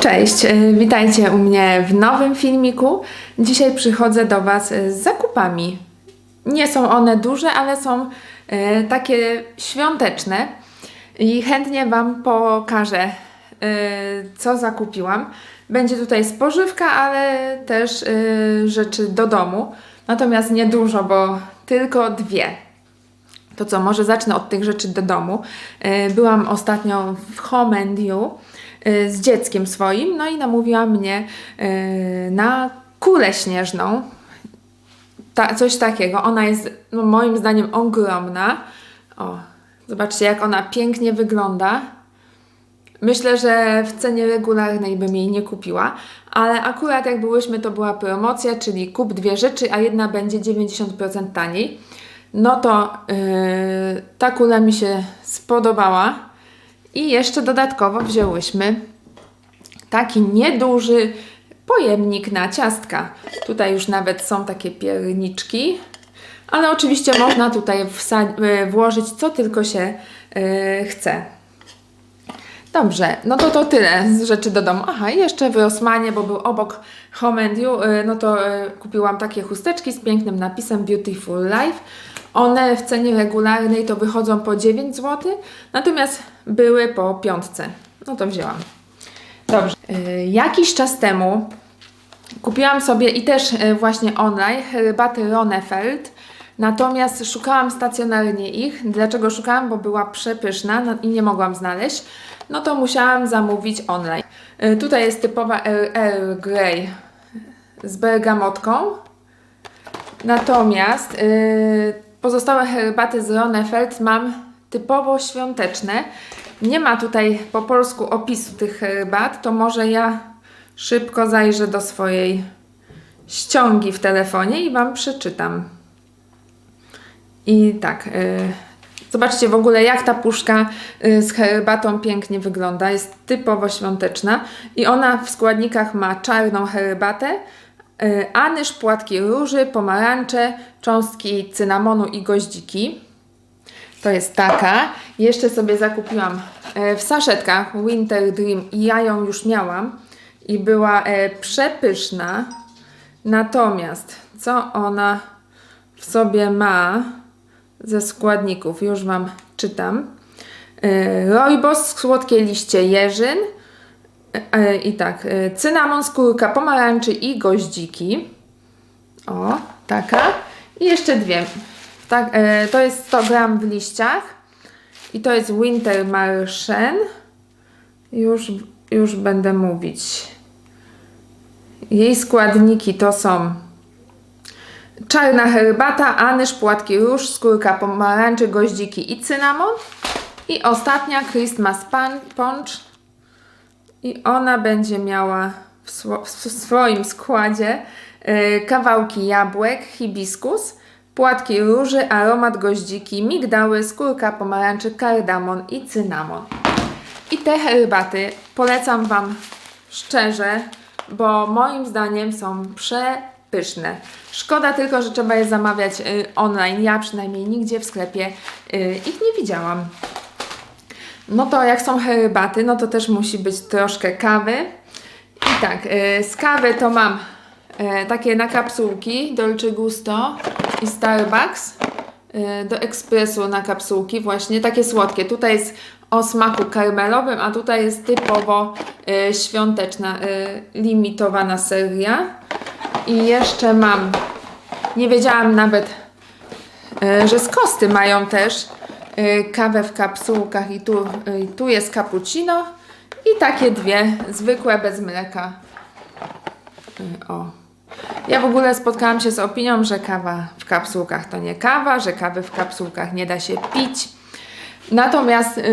Cześć, y, witajcie u mnie w nowym filmiku. Dzisiaj przychodzę do Was z zakupami. Nie są one duże, ale są y, takie świąteczne i chętnie Wam pokażę, y, co zakupiłam. Będzie tutaj spożywka, ale też rzeczy do domu. Natomiast nie dużo, bo tylko dwie. To co, może zacznę od tych rzeczy do domu. E, Byłam ostatnio w Home and You e, z dzieckiem swoim, no i namówiła mnie e, na kulę śnieżną. Ta, coś takiego. Ona jest no, moim zdaniem ogromna. O, zobaczcie jak ona pięknie wygląda. Myślę, że w cenie regularnej bym jej nie kupiła, ale akurat jak byłyśmy, to była promocja, czyli kup dwie rzeczy, a jedna będzie 90% taniej. No to yy, ta kula mi się spodobała i jeszcze dodatkowo wzięłyśmy taki nieduży pojemnik na ciastka. Tutaj już nawet są takie pierniczki, ale oczywiście można tutaj yy, włożyć co tylko się yy, chce. Dobrze, no to to tyle z rzeczy do domu. Aha, i jeszcze w Rosmanie, bo był obok Home and You, y, no to y, kupiłam takie chusteczki z pięknym napisem Beautiful Life. One w cenie regularnej to wychodzą po 9 zł, natomiast były po piątce. No to wzięłam. Dobrze. Y, Jakiś czas temu kupiłam sobie i też właśnie online herbaty Ronefeld. Natomiast szukałam stacjonarnie ich. Dlaczego szukałam? Bo była przepyszna no i nie mogłam znaleźć. No to musiałam zamówić online. Y, Tutaj jest typowa Earl Grey z bergamotką. Natomiast y, pozostałe herbaty z Ronefeld mam typowo świąteczne. Nie ma tutaj po polsku opisu tych herbat, to może ja szybko zajrzę do swojej ściągi w telefonie i Wam przeczytam. I tak, y, zobaczcie w ogóle jak ta puszka y, z herbatą pięknie wygląda. Jest typowo świąteczna i ona w składnikach ma czarną herbatę, y, anyż, płatki róży, pomarańcze, cząstki cynamonu i goździki. To jest taka. Jeszcze sobie zakupiłam e, w saszetkach Winter Dream i ja ją już miałam i była e, przepyszna. Natomiast co ona w sobie ma ze składników? Już Wam czytam. E, Rooibos, słodkie liście jeżyn e, i tak, e, cynamon, skórka pomarańczy i goździki. O, taka. I jeszcze dwie. Tak, e, to jest 100 gram w liściach. I to jest Winter Marchen. Już, już będę mówić. Jej składniki to są czarna herbata, anyż, płatki róż, skórka pomarańczy, goździki i cynamon. I ostatnia Christmas Punch. I ona będzie miała w, w swoim składzie e, kawałki jabłek, hibiskus, płatki róży, aromat goździki, migdały, skórka pomarańczy, kardamon i cynamon. I te herbaty polecam Wam szczerze, bo moim zdaniem są przepyszne. Szkoda tylko, że trzeba je zamawiać y, online. Ja przynajmniej nigdzie w sklepie y, ich nie widziałam. No to jak są herbaty, no to też musi być troszkę kawy. I tak, y, z kawy to mam y, takie na kapsułki Dolce Gusto i Starbucks. Y, Do ekspresu na kapsułki, właśnie takie słodkie. Tutaj jest o smaku karmelowym, a tutaj jest typowo y, świąteczna, y, limitowana seria. I jeszcze mam, nie wiedziałam nawet, y, że z kosty mają też y, kawę w kapsułkach i tu, y, tu jest cappuccino i takie dwie, zwykłe, bez mleka. O. Ja w ogóle spotkałam się z opinią, że kawa w kapsułkach to nie kawa, że kawy w kapsułkach nie da się pić. Natomiast yy,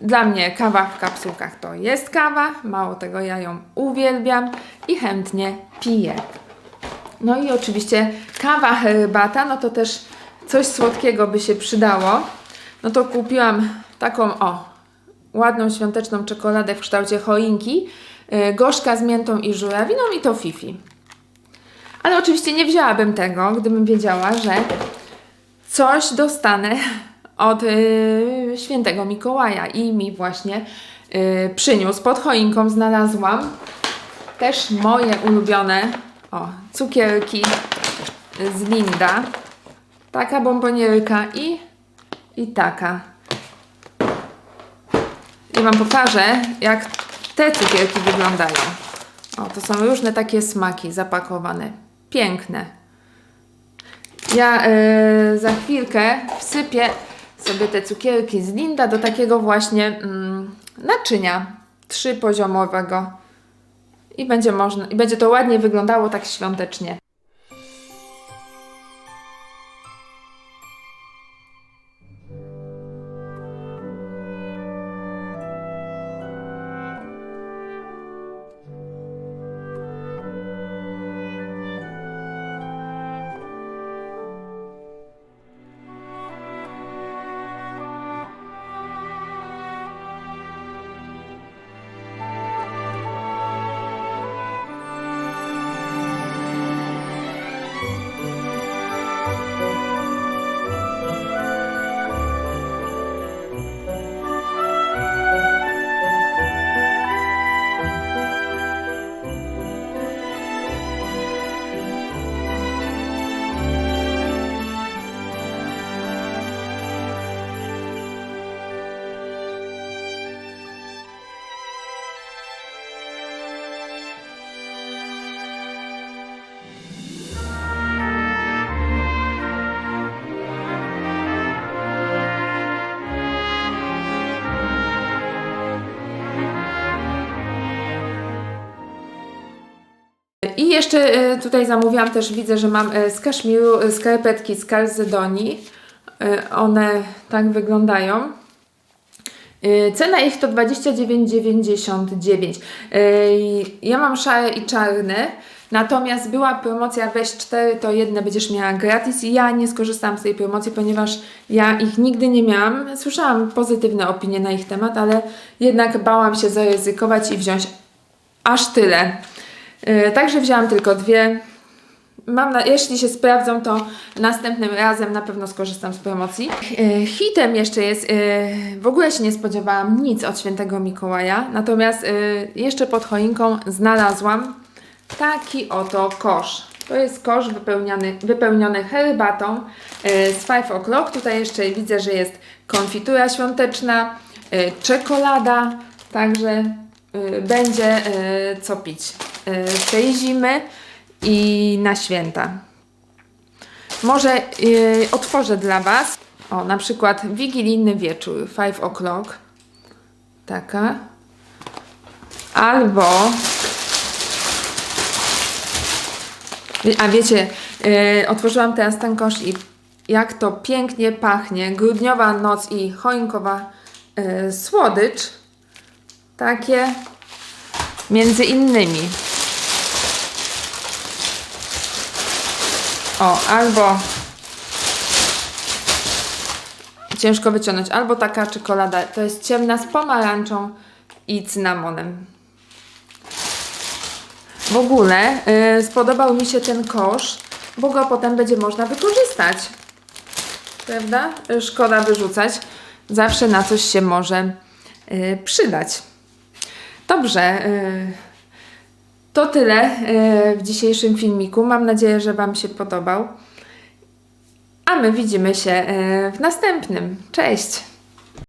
dla mnie kawa w kapsułkach to jest kawa, mało tego ja ją uwielbiam i chętnie piję. No i oczywiście kawa, herbata, no to też coś słodkiego by się przydało. No to kupiłam taką, o, ładną świąteczną czekoladę w kształcie choinki, yy, gorzka z miętą i żurawiną i to fifi. Ale oczywiście nie wzięłabym tego, gdybym wiedziała, że coś dostanę od y, świętego Mikołaja i mi właśnie y, przyniósł. Pod choinką znalazłam też moje ulubione o, cukierki z Linda. Taka bombonierka i, i taka. I Wam pokażę, jak te cukierki wyglądają. O, to są różne takie smaki zapakowane. Piękne. Ja y, za chwilkę wsypię sobie te cukierki z Linda do takiego właśnie mm, naczynia trzypoziomowego. I będzie można, i będzie to ładnie wyglądało tak świątecznie. I jeszcze e, tutaj zamówiłam też, widzę, że mam e, z kaszmiru e, skarpetki z Calzedonii. One tak wyglądają. Cena ich to 29,99. E, i Ja mam szare i czarne, natomiast była promocja weź 4, to jedne będziesz miała gratis i ja nie skorzystałam z tej promocji, ponieważ ja ich nigdy nie miałam. Słyszałam pozytywne opinie na ich temat, ale jednak bałam się zaryzykować i wziąć aż tyle. Yy, Także wzięłam tylko dwie. Mam na, jeśli się sprawdzą, to następnym razem na pewno skorzystam z promocji. Yy, Hitem jeszcze jest, yy, w ogóle się nie spodziewałam nic od świętego Mikołaja, natomiast yy, jeszcze pod choinką znalazłam taki oto kosz. To jest kosz wypełniony, wypełniony herbatą yy, z 5 o'clock. Tutaj jeszcze widzę, że jest konfitura świąteczna, yy, czekolada, także będzie yy, co pić yy, tej zimy i na święta. Może otworzę dla Was, o na przykład wigilijny wieczór, 5 o'clock, taka, albo A wiecie, otworzyłam teraz ten kosz i jak to pięknie pachnie. Grudniowa noc i choinkowa słodycz. Takie między innymi. O, albo ciężko wyciągnąć, albo taka czekolada. To jest ciemna z pomarańczą i cynamonem. W ogóle y, spodobał mi się ten kosz, bo go potem będzie można wykorzystać. Prawda? Szkoda wyrzucać. Zawsze na coś się może y, przydać. Dobrze. y, to tyle y, w dzisiejszym filmiku. Mam nadzieję, że Wam się podobał. A my widzimy się y, w następnym. Cześć!